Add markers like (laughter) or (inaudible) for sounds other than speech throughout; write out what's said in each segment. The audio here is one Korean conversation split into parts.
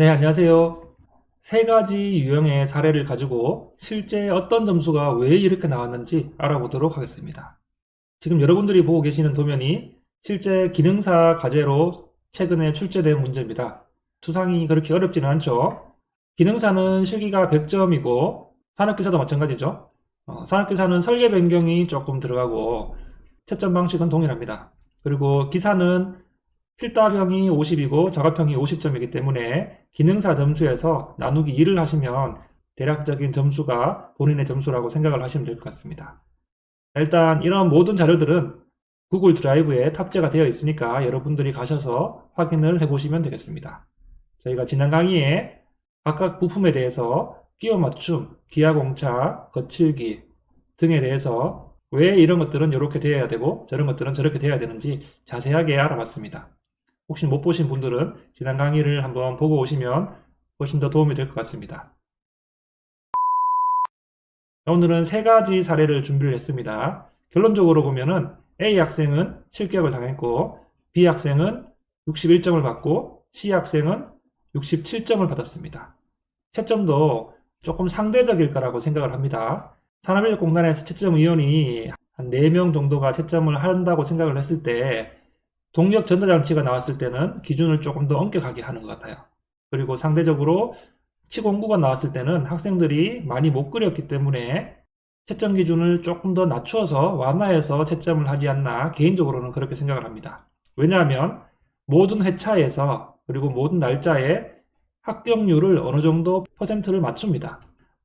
네, 안녕하세요. 세 가지 유형의 사례를 가지고 실제 어떤 점수가 왜 이렇게 나왔는지 알아보도록 하겠습니다. 지금 여러분들이 보고 계시는 도면이 실제 기능사 과제로 최근에 출제된 문제입니다. 투상이 그렇게 어렵지는 않죠. 기능사는 실기가 100점이고 산업기사도 마찬가지죠. 어, 산업기사는 설계 변경이 조금 들어가고 채점 방식은 동일합니다. 그리고 기사는 필답형이 50이고 작업형이 50점이기 때문에 기능사 점수에서 나누기 2를 하시면 대략적인 점수가 본인의 점수라고 생각을 하시면 될 것 같습니다. 일단 이런 모든 자료들은 구글 드라이브에 탑재가 되어 있으니까 여러분들이 가셔서 확인을 해보시면 되겠습니다. 저희가 지난 강의에 각각 부품에 대해서 끼워 맞춤, 기하공차, 거칠기 등에 대해서 왜 이런 것들은 이렇게 되어야 되고 저런 것들은 저렇게 되어야 되는지 자세하게 알아봤습니다. 혹시 못 보신 분들은 지난 강의를 한번 보고 오시면 훨씬 더 도움이 될 것 같습니다. 오늘은 세 가지 사례를 준비를 했습니다. 결론적으로 보면은 A 학생은 실격을 당했고 B 학생은 61점을 받고 C 학생은 67점을 받았습니다. 채점도 조금 상대적일 거라고 생각을 합니다. 산업인력공단에서 채점위원이 한 4명 정도가 채점을 한다고 생각을 했을 때 동력 전달장치가 나왔을 때는 기준을 조금 더 엄격하게 하는 것 같아요. 그리고 상대적으로 치공구가 나왔을 때는 학생들이 많이 못 그렸기 때문에 채점 기준을 조금 더 낮추어서 완화해서 채점을 하지 않나 개인적으로는 그렇게 생각을 합니다. 왜냐하면 모든 회차에서 그리고 모든 날짜에 합격률을 어느 정도 퍼센트를 맞춥니다.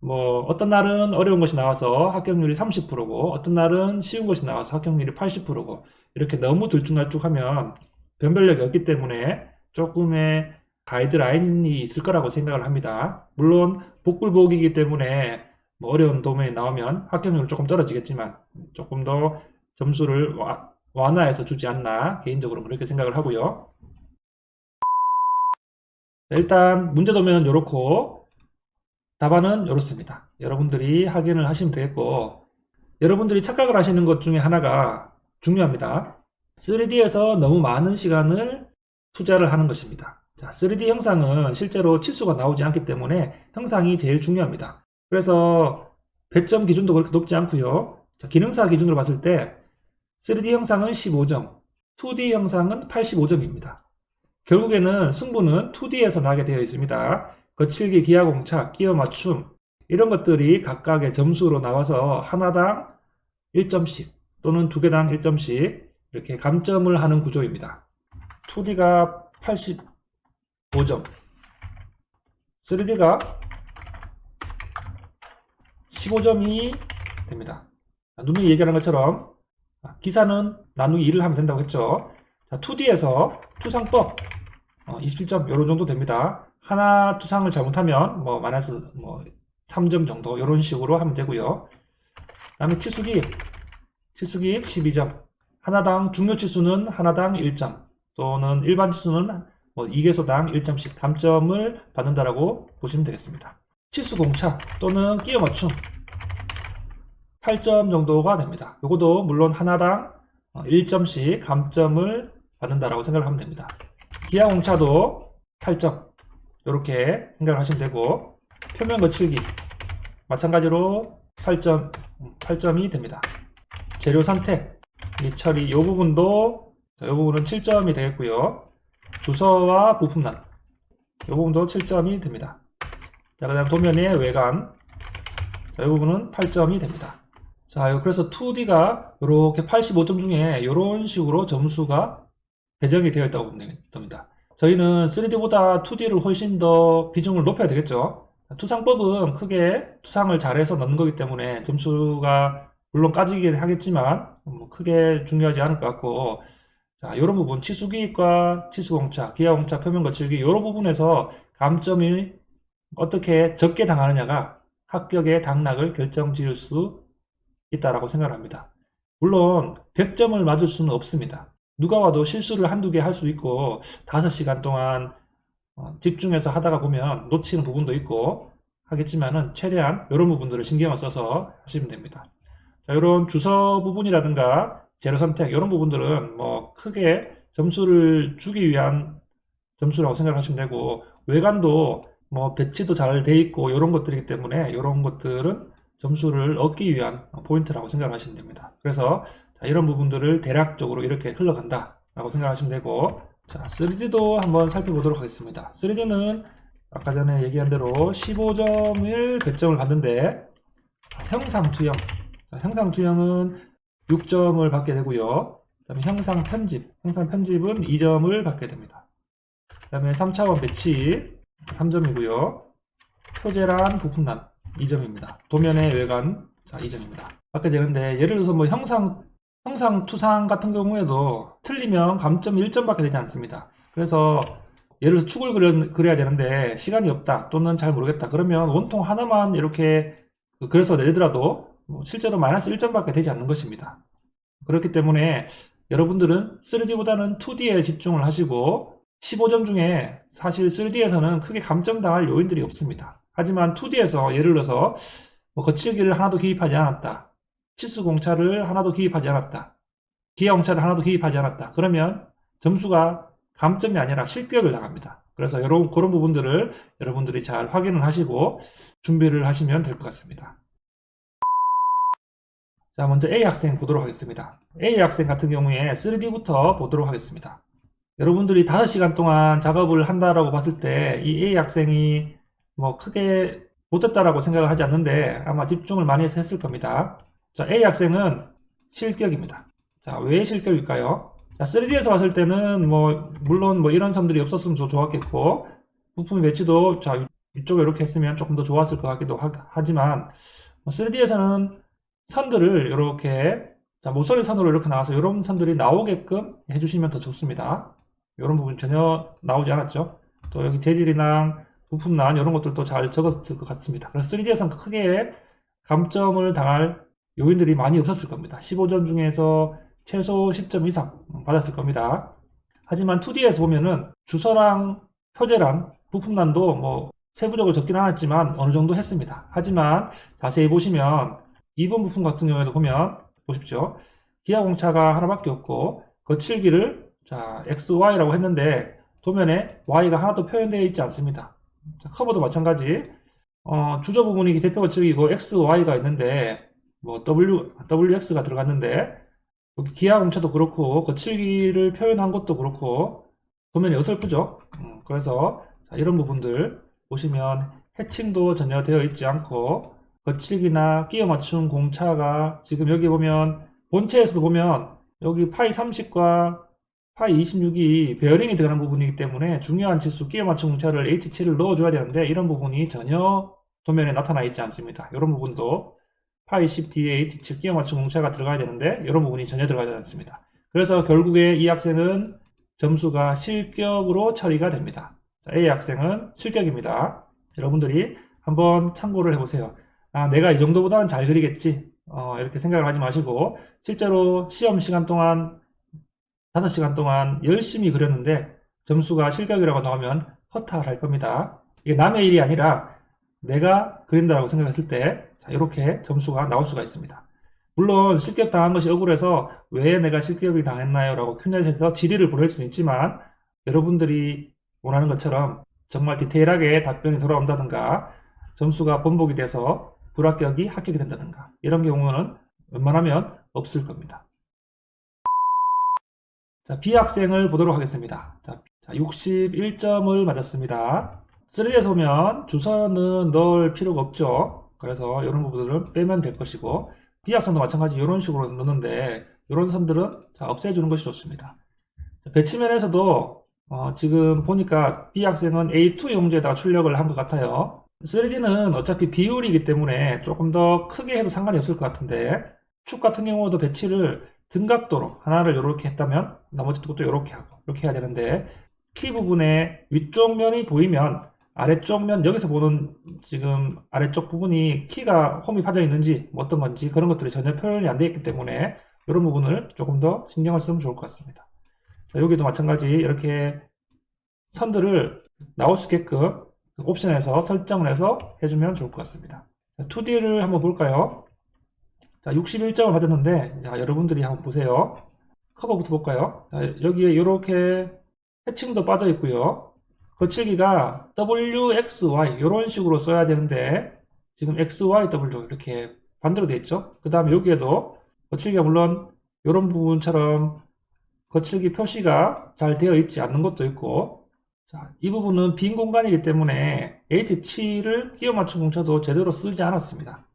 뭐 어떤 날은 어려운 것이 나와서 합격률이 30%고 어떤 날은 쉬운 것이 나와서 합격률이 80%고 이렇게 너무 들쭉날쭉하면 변별력이 없기 때문에 조금의 가이드라인이 있을 거라고 생각을 합니다. 물론 복불복이기 때문에 뭐 어려운 도면이 나오면 합격률은 조금 떨어지겠지만 조금 더 점수를 와- 완화해서 주지 않나 개인적으로 그렇게 생각을 하고요. 자, 일단 문제 도면은 이렇고 답안은 이렇습니다. 여러분들이 확인을 하시면 되겠고 여러분들이 착각을 하시는 것 중에 하나가 중요합니다. 3D에서 너무 많은 시간을 투자를 하는 것입니다. 자, 3D 형상은 실제로 치수가 나오지 않기 때문에 형상이 제일 중요합니다. 그래서 배점 기준도 그렇게 높지 않고요. 자, 기능사 기준으로 봤을 때 3D 형상은 15점, 2D 형상은 85점입니다. 결국에는 승부는 2D에서 나게 되어 있습니다. 거칠기, 기하공차, 끼워 맞춤 이런 것들이 각각의 점수로 나와서 하나당 1점씩 또는 두 개당 1점씩 이렇게 감점을 하는 구조입니다. 2D가 85점, 3D가 15점이 됩니다. 자, 누누이 얘기하는 것처럼 아, 기사는 나누기 2를 하면 된다고 했죠. 자, 2D에서 투상법 어, 27점 요런 정도 됩니다. 하나 투상을 잘못하면 뭐 마이너스 뭐 3점 정도 이런 식으로 하면 되고요. 그다음에 치수기 치수기 12점 하나당 중요 치수는 하나당 1점 또는 일반 치수는 뭐 2개소당 1점씩 감점을 받는다라고 보시면 되겠습니다. 치수 공차 또는 끼워 맞춤 8점 정도가 됩니다. 요것도 물론 하나당 1점씩 감점을 받는다라고 생각을 하면 됩니다. 기하 공차도 8점 이렇게 생각을 하시면 되고 표면 거칠기 마찬가지로 8점 8점이 됩니다. 재료 선택 및 처리 이 부분도 이 부분은 7점이 되겠고요. 주서와 부품란 이 부분도 7점이 됩니다. 자, 그 다음 도면의 외관 자, 이 부분은 8점이 됩니다. 자, 그래서 2D가 이렇게 85점 중에 이런 식으로 점수가 배정이 되어 있다고 보면 됩니다. 저희는 3D보다 2D를 훨씬 더 비중을 높여야 되겠죠. 투상법은 크게 투상을 잘해서 넣는 거기 때문에 점수가 물론 까지긴 하겠지만 뭐 크게 중요하지 않을 것 같고 자, 이런 부분 치수기입과 치수공차, 기하공차, 표면 거칠기 이런 부분에서 감점이 어떻게 적게 당하느냐가 합격의 당락을 결정 지을 수 있다라고 생각을 합니다. 물론 100점을 맞을 수는 없습니다. 누가 와도 실수를 한두 개 할 수 있고 5시간 동안 어, 집중해서 하다가 보면 놓치는 부분도 있고 하겠지만은 최대한 이런 부분들을 신경을 써서 하시면 됩니다. 자, 이런 주서 부분이라든가 재료 선택 이런 부분들은 뭐 크게 점수를 주기 위한 점수라고 생각하시면 되고 외관도 뭐 배치도 잘 돼 있고 이런 것들이기 때문에 이런 것들은 점수를 얻기 위한 포인트라고 생각하시면 됩니다. 그래서 자, 이런 부분들을 대략적으로 이렇게 흘러간다 라고 생각하시면 되고 자, 3D도 한번 살펴보도록 하겠습니다. 3D는 아까 전에 얘기한 대로 15점을 100점을 받는데 형상 투영 자, 형상 투영은 6점을 받게 되고요. 그 다음에 형상 편집, 형상 편집은 2점을 받게 됩니다. 그 다음에 3차원 배치 3점이고요. 표제란 부품란 2점입니다. 도면의 외관 자 2점입니다. 받게 되는데 예를 들어서 뭐 형상 형상 투상 같은 경우에도 틀리면 감점 1점 받게 되지 않습니다. 그래서 예를 들어서 축을 그려, 그려야 되는데 시간이 없다 또는 잘 모르겠다 그러면 원통 하나만 이렇게 그래서 내더라도 뭐 실제로 마이너스 1점 받게 되지 않는 것입니다. 그렇기 때문에 여러분들은 3D보다는 2D에 집중을 하시고 15점 중에 사실 3D에서는 크게 감점당할 요인들이 없습니다. 하지만 2D에서 예를 들어서 뭐 거칠기를 하나도 기입하지 않았다. 치수 공차를 하나도 기입하지 않았다. 기아 공차를 하나도 기입하지 않았다. 그러면 점수가 감점이 아니라 실격을 당합니다. 그래서 이런 그런 부분들을 여러분들이 잘 확인을 하시고 준비를 하시면 될 것 같습니다. 자, 먼저 A 학생 보도록 하겠습니다. A 학생 같은 경우에 3D부터 보도록 하겠습니다. 여러분들이 5시간 동안 작업을 한다라고 봤을 때 이 A 학생이 뭐 크게 못했다라고 생각을 하지 않는데 아마 집중을 많이 해서 했을 겁니다. 자, A 학생은 실격입니다. 자, 왜 실격일까요? 자, 3D에서 봤을 때는 뭐 물론 뭐 이런 선들이 없었으면 더 좋았겠고 부품 배치도 자 이쪽에 이렇게 했으면 조금 더 좋았을 것 같기도 하, 지만 3D에서는 선들을 이렇게 자, 모서리 선으로 이렇게 나와서 이런 선들이 나오게끔 해주시면 더 좋습니다. 이런 부분 전혀 나오지 않았죠. 또 여기 재질이나 부품난 이런 것들도 잘 적었을 것 같습니다. 그래서 3D에서는 크게 감점을 당할 요인들이 많이 없었을 겁니다. 15점 중에서 최소 10점 이상 받았을 겁니다. 하지만 2D에서 보면은 주소랑 표제랑 부품난도 뭐 세부적으로 적긴 않았지만 어느 정도 했습니다. 하지만 자세히 보시면 2번 부품 같은 경우에도 보면 보십시오. 기아 공차가 하나밖에 없고 거칠기를 자 XY라고 했는데 도면에 Y가 하나도 표현되어 있지 않습니다. 자, 커버도 마찬가지. 어, 주저 부분이 대표 거칠기고 XY가 있는데 뭐 W WX가 들어갔는데 기아 공차도 그렇고 거칠기를 표현한 것도 그렇고 도면이 어설프죠. 음, 그래서 자, 이런 부분들 보시면 해칭도 전혀 되어 있지 않고 거치기나 끼워 맞춘 공차가 지금 여기 보면 본체에서도 보면 여기 파이 30과 파이 26이 베어링이 들어가는 부분이기 때문에 중요한 치수 끼워 맞춘 공차를 H7을 넣어줘야 되는데 이런 부분이 전혀 도면에 나타나 있지 않습니다. 이런 부분도 파이 10 뒤에 H7 끼워 맞춘 공차가 들어가야 되는데 이런 부분이 전혀 들어가지 않습니다. 그래서 결국에 이 학생은 점수가 실격으로 처리가 됩니다. 자, A 학생은 실격입니다. 여러분들이 한번 참고를 해보세요. 아, 내가 이 정도보다는 잘 그리겠지. 어, 이렇게 생각을 하지 마시고, 실제로 시험 시간 동안, 5시간 동안 열심히 그렸는데, 점수가 실격이라고 나오면 허탈할 겁니다. 이게 남의 일이 아니라, 내가 그린다라고 생각했을 때, 자, 이렇게 점수가 나올 수가 있습니다. 물론, 실격 당한 것이 억울해서, 왜 내가 실격이 당했나요? 라고 큐넷에서 질의를 보낼 수는 있지만, 여러분들이 원하는 것처럼 정말 디테일하게 답변이 돌아온다든가, 점수가 번복이 돼서 불합격이 합격이 된다든가 이런 경우는 웬만하면 없을 겁니다. 자, B 학생을 보도록 하겠습니다. 자, 61점을 맞았습니다. 3D에서 보면 주선은 넣을 필요가 없죠. 그래서 이런 부분들은 빼면 될 것이고 학생도 마찬가지 이런 식으로 넣는데 이런 선들은 자, 없애주는 것이 좋습니다. 자, 배치면에서도 어, 지금 보니까 B 학생은 A2 용지에다가 출력을 한 것 같아요. 3D는 어차피 비율이기 때문에 조금 더 크게 해도 상관이 없을 것 같은데 축 같은 경우도 배치를 등각도로 하나를 이렇게 했다면 나머지 것도 이렇게 하고 이렇게 해야 되는데 키 부분에 위쪽 면이 보이면 아래쪽 면 여기서 보는 지금 아래쪽 부분이 키가 홈이 파져 있는지 뭐 어떤 건지 그런 것들이 전혀 표현이 안 되어 있기 때문에 이런 부분을 조금 더 신경을 쓰면 좋을 것 같습니다. 자, 여기도 마찬가지 이렇게 선들을 나올 수 있게끔 옵션에서 설정을 해서 해주면 좋을 것 같습니다. 2D를 한번 볼까요? 자, 61점을 받았는데, 자, 여러분들이 한번 보세요. 커버부터 볼까요? 자, 여기에 이렇게 해칭도 빠져 있고요. 거칠기가 WXY 이런 식으로 써야 되는데 지금 XYW 이렇게 반대로 되어 있죠. 그 다음에 여기에도 거칠기가 물론 이런 부분처럼 거칠기 표시가 잘 되어 있지 않는 것도 있고 자, 이 부분은 빈 공간이기 때문에 H7을 끼워 맞춘 공차도 제대로 쓰지 않았습니다.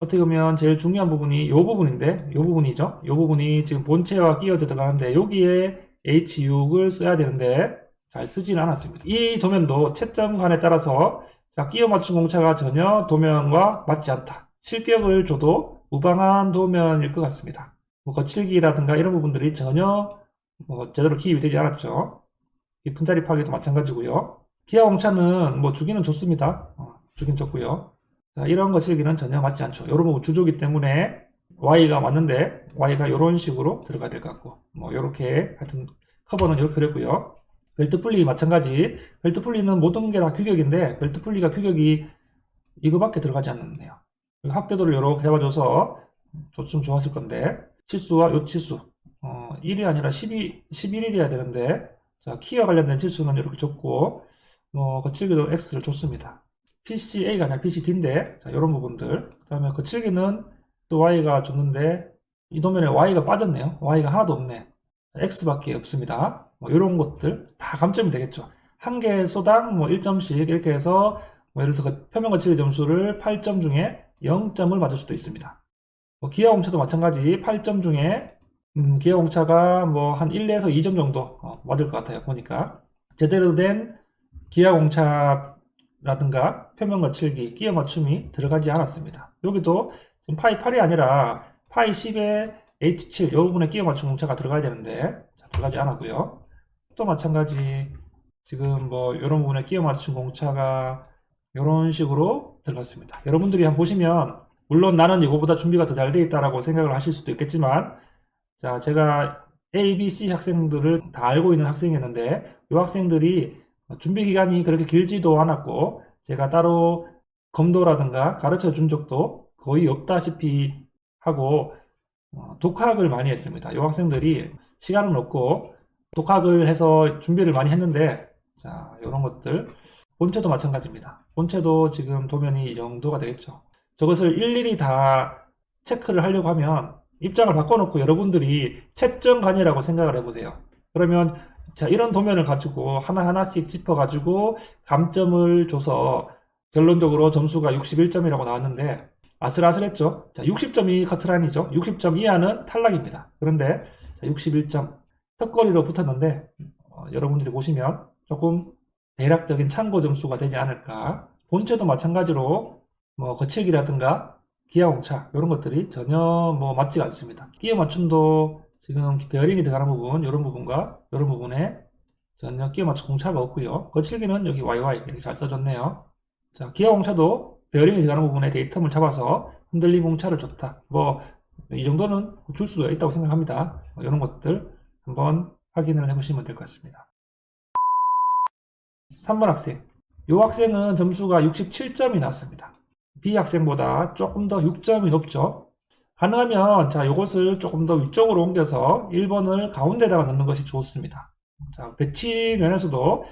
어떻게 보면 제일 중요한 부분이 이 부분인데 이 부분이죠. 이 부분이 지금 본체와 끼어져 들어가는데 여기에 H6을 써야 되는데 잘 쓰지는 않았습니다. 이 도면도 채점관에 따라서 자, 끼워 맞춘 공차가 전혀 도면과 맞지 않다. 실격을 줘도 무방한 도면일 것 같습니다. 뭐 거칠기라든가 이런 부분들이 전혀 뭐 제대로 기입이 되지 않았죠. 이 분자리 파괴도 마찬가지고요. 기아 공차는 뭐 주기는 좋습니다. 어, 주긴 좋고요. 자, 이런 거칠기는 전혀 맞지 않죠. 부분 주조기 때문에 Y가 맞는데 Y가 이런 식으로 들어가야 될 것 같고 뭐 이렇게 하여튼 커버는 이렇게 그랬고요. 벨트 풀리 마찬가지. 벨트 풀리는 모든 게 다 규격인데 벨트 풀리가 규격이 이거밖에 들어가지 않네요. 확대도를 이렇게 잡아줘서 좀 좋았을 건데 치수와 요 치수 어, 1이 아니라 12, 11일이어야 되는데 자 키와 관련된 치수는 이렇게 줬고 뭐 거칠기도 X를 줬습니다. PCA가 아니라 PCD인데 자 이런 부분들 그 다음에 거칠기는 Y가 줬는데 이 도면에 Y가 빠졌네요. Y가 하나도 없네. X밖에 없습니다. 뭐 이런 것들 다 감점이 되겠죠. 한 개 소당 뭐 1점씩 이렇게 해서 뭐 예를 들어서 그 표면 거칠기 점수를 8점 중에 0점을 맞을 수도 있습니다. 뭐 기아 공차도 마찬가지 8점 중에 음, 기아 공차가 뭐 한 1에서 2점 정도 어, 맞을 것 같아요. 보니까 제대로 된 기아 공차라든가 표면 거칠기, 끼어 맞춤이 들어가지 않았습니다. 여기도 지금 파이 8이 아니라 파이 10에 H7 이 부분에 끼어 맞춤 공차가 들어가야 되는데 자, 들어가지 않았고요. 또 마찬가지 지금 뭐 이런 부분에 끼어 맞춤 공차가 이런 식으로 들어갔습니다. 여러분들이 한번 보시면 물론 나는 이거보다 준비가 더잘돼 있다라고 생각을 하실 수도 있겠지만 자 제가 A, B, C 학생들을 다 알고 있는 학생이었는데 이 학생들이 준비 기간이 그렇게 길지도 않았고 제가 따로 검도라든가 가르쳐 준 적도 거의 없다시피 하고 어, 독학을 많이 했습니다. 이 학생들이 시간은 없고 독학을 해서 준비를 많이 했는데 자 이런 것들 본체도 마찬가지입니다. 본체도 지금 도면이 이 정도가 되겠죠. 저것을 일일이 다 체크를 하려고 하면 입장을 바꿔놓고 여러분들이 채점관이라고 생각을 해보세요. 그러면 자 이런 도면을 가지고 하나하나씩 짚어가지고 감점을 줘서 결론적으로 점수가 61점이라고 나왔는데 아슬아슬했죠. 자 60점이 커트라인이죠. 60점 이하는 탈락입니다. 그런데 자, 61점 턱걸이로 붙었는데 어, 여러분들이 보시면 조금 대략적인 참고 점수가 되지 않을까. 본체도 마찬가지로 뭐 거칠기라든가 기아공차 이런 것들이 전혀 뭐 맞지가 않습니다. 끼어 맞춤도 지금 베어링이 들어가는 부분 이런 부분과 이런 부분에 전혀 끼어 맞춤 공차가 없고요. 거칠기는 여기 YY 이렇게 잘 써줬네요. 자 기아공차도 베어링이 들어가는 부분에 데이텀을 잡아서 흔들림 공차를 줬다. 뭐 이 정도는 줄 수도 있다고 생각합니다. 뭐 이런 것들 한번 확인을 해보시면 될 것 같습니다. 3번 학생. 이 학생은 점수가 67점이 나왔습니다. B 학생보다 조금 더 6점이 높죠. 가능하면 자 이것을 조금 더 위쪽으로 옮겨서 1번을 가운데다가 넣는 것이 좋습니다. 자 배치 면에서도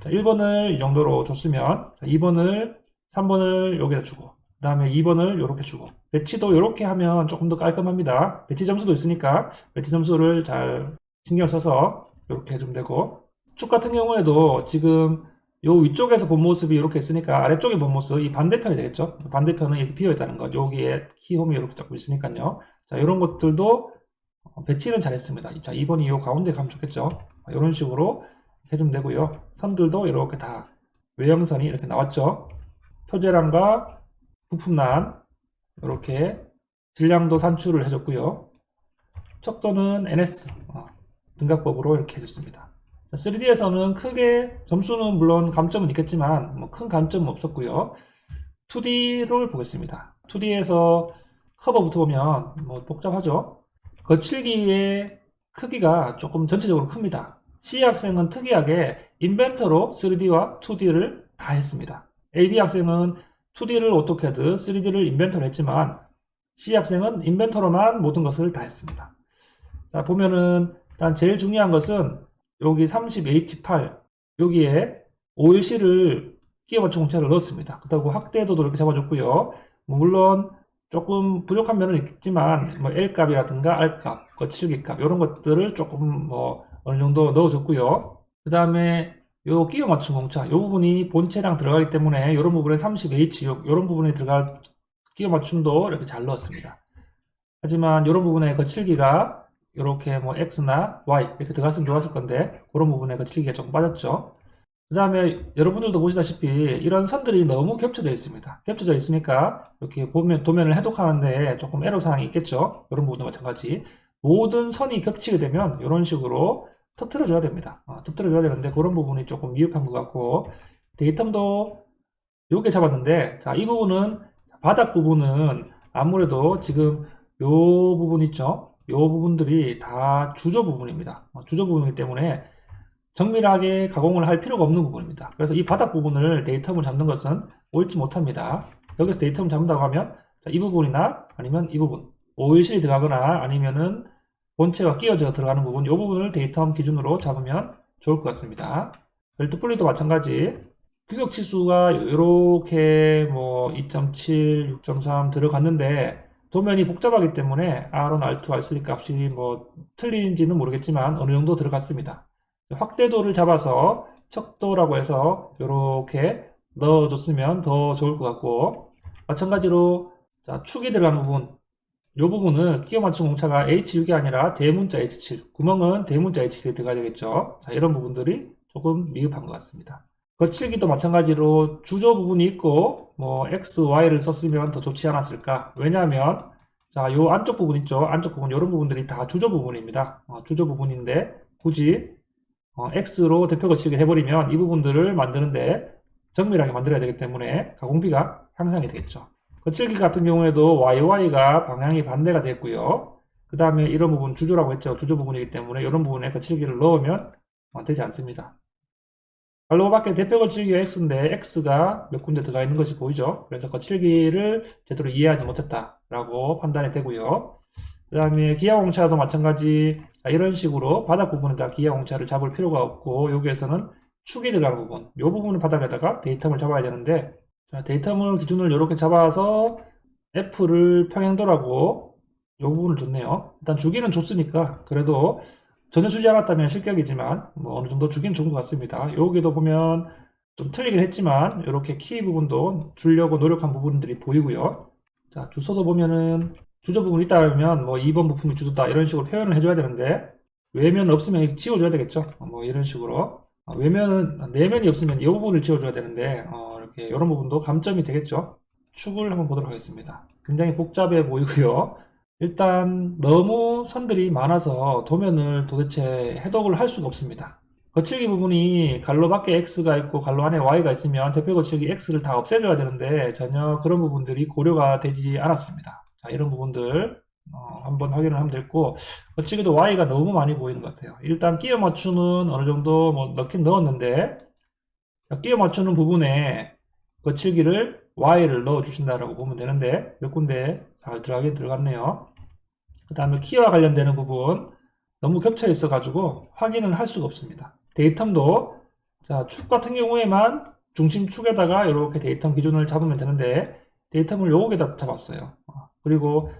자, 1번을 이 정도로 줬으면 자, 2번을 3번을 여기다 주고 그 다음에 2번을 이렇게 주고 배치도 이렇게 하면 조금 더 깔끔합니다. 배치 점수도 있으니까 배치 점수를 잘 신경 써서 이렇게 해주면 되고 축 같은 경우에도 지금 요 위쪽에서 본 모습이 이렇게 있으니까 아래쪽에 본 모습 이 반대편이 되겠죠? 반대편은 이렇게 비어 있다는 거 여기에 키홈이 이렇게 잡고 있으니까요. 자 이런 것들도 어, 배치는 잘했습니다. 자 2번이 요 가운데 가면 좋겠죠? 이런 식으로 해주면 되고요. 선들도 이렇게 다 외형선이 이렇게 나왔죠? 표제란과 부품란 이렇게 질량도 산출을 해줬고요. 척도는 NS 어, 등각법으로 이렇게 해줬습니다 3D에서는 크게 점수는 물론 감점은 있겠지만 뭐 큰 감점은 없었고요. 2D를 보겠습니다. 2D에서 커버부터 보면 뭐 복잡하죠. 거칠기의 크기가 조금 전체적으로 큽니다. C 학생은 특이하게 인벤터로 3D와 2D를 다 했습니다. AB 학생은 2D를 오토캐드, 3D를 인벤터로 했지만 C 학생은 인벤터로만 모든 것을 다 했습니다. 자, 보면은 일단 제일 중요한 것은 여기 30H8 여기에 OLC를 끼워 맞춘 공차를 넣었습니다. 그렇다고 확대도도 이렇게 잡아줬고요. 뭐 물론 조금 부족한 면은 있겠지만 뭐 L 값이라든가 R 값, 거칠기 값 이런 것들을 조금 뭐 어느 정도 넣어줬고요. 그 다음에 요 끼워 맞춘 공차, 요 부분이 본체랑 들어가기 때문에 이런 부분에 30H, 이런 부분에 들어갈 끼워 맞춤도 이렇게 잘 넣었습니다. 하지만 이런 부분에 거칠기가 이렇게 뭐 X나 Y 이렇게 들어갔으면 좋았을 건데 그런 부분에 거칠기가 조금 빠졌죠. 그 다음에 여러분들도 보시다시피 이런 선들이 너무 겹쳐져 있습니다. 겹쳐져 있으니까 이렇게 보면 도면을 해독하는데 조금 애로사항이 있겠죠. 이런 부분도 마찬가지. 모든 선이 겹치게 되면 이런 식으로 터트려 줘야 됩니다. 어, 터트려 줘야 되는데 그런 부분이 조금 미흡한 것 같고 데이텀도 요게 잡았는데 자 이 부분은 바닥 부분은 아무래도 지금 요 부분 있죠. 요 부분들이 다 주조 부분입니다. 어, 주조 부분이기 때문에 정밀하게 가공을 할 필요가 없는 부분입니다. 그래서 이 바닥 부분을 데이텀을 잡는 것은 옳지 못합니다. 여기서 데이텀을 잡는다고 하면 자, 이 부분이나 아니면 이 부분 오일실이 들어가거나 아니면은 본체가 끼어져 들어가는 부분 이 부분을 데이텀 기준으로 잡으면 좋을 것 같습니다. 벨트 분리도 마찬가지 규격 치수가 이렇게 뭐 2.7, 6.3 들어갔는데 도면이 복잡하기 때문에 R1, R2, R3 값이 뭐 틀린지는 모르겠지만 어느 정도 들어갔습니다. 확대도를 잡아서 척도라고 해서 이렇게 넣어줬으면 더 좋을 것 같고 마찬가지로 자, 축이 들어가는 부분. 이 부분은 끼워 맞춘 공차가 H6이 아니라 대문자 H7 구멍은 대문자 H7에 들어가야 되겠죠. 자, 이런 부분들이 조금 미흡한 것 같습니다 거칠기도 마찬가지로 주조 부분이 있고 뭐 X, Y를 썼으면 더 좋지 않았을까 왜냐하면 자, 요 안쪽 부분 있죠 안쪽 부분 이런 부분들이 다 주조 부분입니다 어, 주조 부분인데 굳이 어, X로 대표 거치게 해버리면 이 부분들을 만드는데 정밀하게 만들어야 되기 때문에 가공비가 향상이 되겠죠. 거칠기 같은 경우에도 YY가 방향이 반대가 됐고요. 그 다음에 이런 부분 주조라고 했죠. 주조 부분이기 때문에 이런 부분에 거칠기를 넣으면 어, 되지 않습니다. 발로밖에 대표 거칠기가 X인데 X가 몇 군데 들어가 있는 것이 보이죠. 그래서 거칠기를 제대로 이해하지 못했다라고 판단이 되고요. 그 다음에 기아공차도 마찬가지 자, 이런 식으로 바닥 부분에다 기아공차를 잡을 필요가 없고 여기에서는 축이 들어가는 부분 이 부분을 바닥에다가 데이텀을 잡아야 되는데 자, 데이텀을 기준을 이렇게 잡아서 F를 평행도라고 이 부분을 줬네요 일단 주기는 줬으니까 그래도 전혀 주지 않았다면 실격이지만 뭐 어느 정도 주기는 좋은 것 같습니다. 여기도 보면 좀 틀리긴 했지만 이렇게 키 부분도 주려고 노력한 부분들이 보이고요. 자 주소도 보면은 주저 부분이 있다면 뭐 2번 부품이 주소다 이런 식으로 표현을 해줘야 되는데 외면 없으면 지워줘야 되겠죠? 뭐 이런 식으로. 어, 외면은 내면이 없으면 이 부분을 지워줘야 되는데 어, 이렇게 이런 부분도 감점이 되겠죠? 축을 한번 보도록 하겠습니다. 굉장히 복잡해 보이고요 일단 너무 선들이 많아서 도면을 도대체 해독을 할 수가 없습니다 거칠기 부분이 갈로 밖에 X가 있고 갈로 안에 Y가 있으면 대표 거칠기 X를 다 없애줘야 되는데 전혀 그런 부분들이 고려가 되지 않았습니다 자, 이런 부분들 어, 한번 확인을 하면 됐고 거치기도 Y가 너무 많이 보이는 것 같아요. 일단 끼워 맞춤은 어느 정도 뭐 넣긴 넣었는데 자, 끼워 맞추는 부분에 거칠기를 Y를 넣어 주신다라고 보면 되는데 몇 군데 잘 들어가긴 들어갔네요. 그 다음에 키와 관련되는 부분 너무 겹쳐 있어 가지고 확인을 할 수가 없습니다. 데이텀도 자, 축 같은 경우에만 중심 축에다가 이렇게 데이텀 기준을 잡으면 되는데 데이텀을 요거에다 잡았어요. 그리고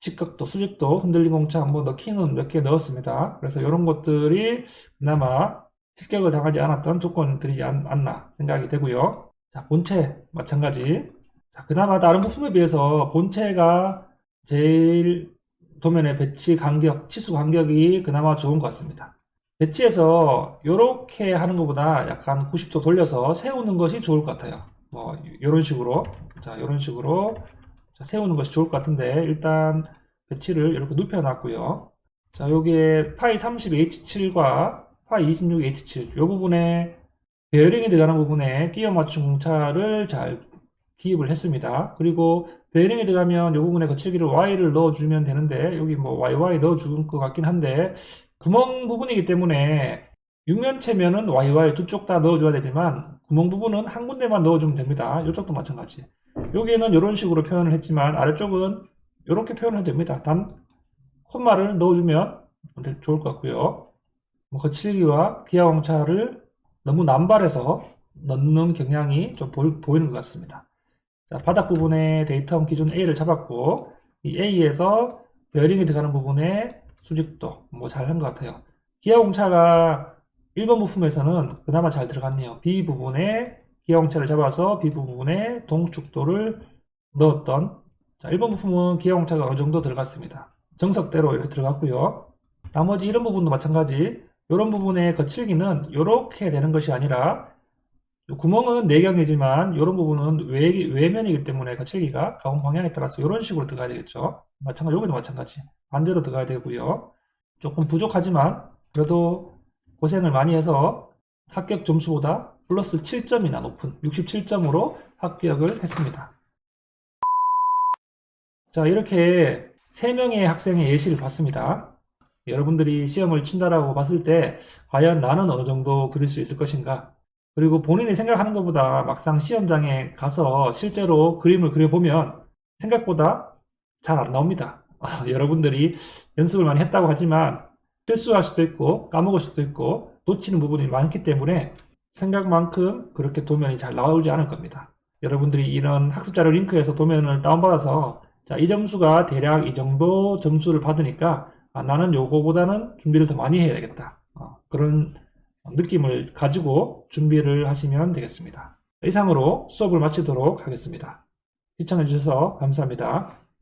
직각도 수직도 흔들린 공차 뭐 넣기는 몇 개 넣었습니다. 그래서 이런 것들이 그나마 실격을 당하지 않았던 조건들이지 않, 나 생각이 되고요. 자, 본체 마찬가지. 자, 그나마 다른 부품에 비해서 본체가 제일 도면의 배치 간격, 치수 간격이 그나마 좋은 것 같습니다. 배치에서 이렇게 하는 것보다 약간 90도 돌려서 세우는 것이 좋을 것 같아요. 뭐 이런 식으로 자 이런 식으로 자, 세우는 것이 좋을 것 같은데 일단 배치를 이렇게 눕혀 놨고요 자 여기에 파이 30H7과 파이 26H7 이 부분에 베어링이 들어가는 부분에 끼워 맞춘 공차를 잘 기입을 했습니다 그리고 베어링이 들어가면 이 부분에 거칠기를 Y를 넣어주면 되는데 여기 뭐 YY 넣어줄 것 같긴 한데 구멍 부분이기 때문에 육면체면은 YY 두 쪽 다 넣어줘야 되지만 구멍 부분은 한 군데만 넣어주면 됩니다 이쪽도 마찬가지 여기에는 이런 식으로 표현을 했지만 아래쪽은 이렇게 표현을 됩니다. 단 콤마를 넣어주면 좋을 것 같고요. 뭐 거칠기와 기아공차를 너무 남발해서 넣는 경향이 좀 보이, 보이는 것 같습니다. 자, 바닥 부분에 데이터 기준 A를 잡았고, 이 A에서 베어링이 들어가는 부분에 수직도 뭐 잘 한 것 같아요. 기아공차가 1번 부품에서는 그나마 잘 들어갔네요. B 부분에 기아공차를 잡아서 B 부분에 동축도를 넣었던 자, 1번 부품은 기아공차가 어느 정도 들어갔습니다. 정석대로 이렇게 들어갔고요. 나머지 이런 부분도 마찬가지. 이런 부분의 거칠기는 이렇게 되는 것이 아니라 구멍은 내경이지만 이런 부분은 외, 외면이기 때문에 거칠기가 가공 방향에 따라서 이런 식으로 들어가야 되겠죠. 마찬가지 여기도 마찬가지 반대로 들어가야 되고요. 조금 부족하지만 그래도 고생을 많이 해서 합격 점수보다 플러스 7점이나 높은 67점으로 합격을 했습니다. 자 이렇게 3명의 학생의 예시를 봤습니다. 여러분들이 시험을 친다라고 봤을 때 과연 나는 어느 정도 그릴 수 있을 것인가 그리고 본인이 생각하는 것보다 막상 시험장에 가서 실제로 그림을 그려보면 생각보다 잘 안 나옵니다. (laughs) 여러분들이 연습을 많이 했다고 하지만 실수할 수도 있고 까먹을 수도 있고 놓치는 부분이 많기 때문에 생각만큼 그렇게 도면이 잘 나오지 않을 겁니다. 여러분들이 이런 학습자료 링크에서 도면을 다운받아서 자, 이 점수가 대략 이 정도 점수를 받으니까 아, 나는 요거보다는 준비를 더 많이 해야 되겠다. 어, 그런 느낌을 가지고 준비를 하시면 되겠습니다. 이상으로 수업을 마치도록 하겠습니다. 시청해주셔서 감사합니다.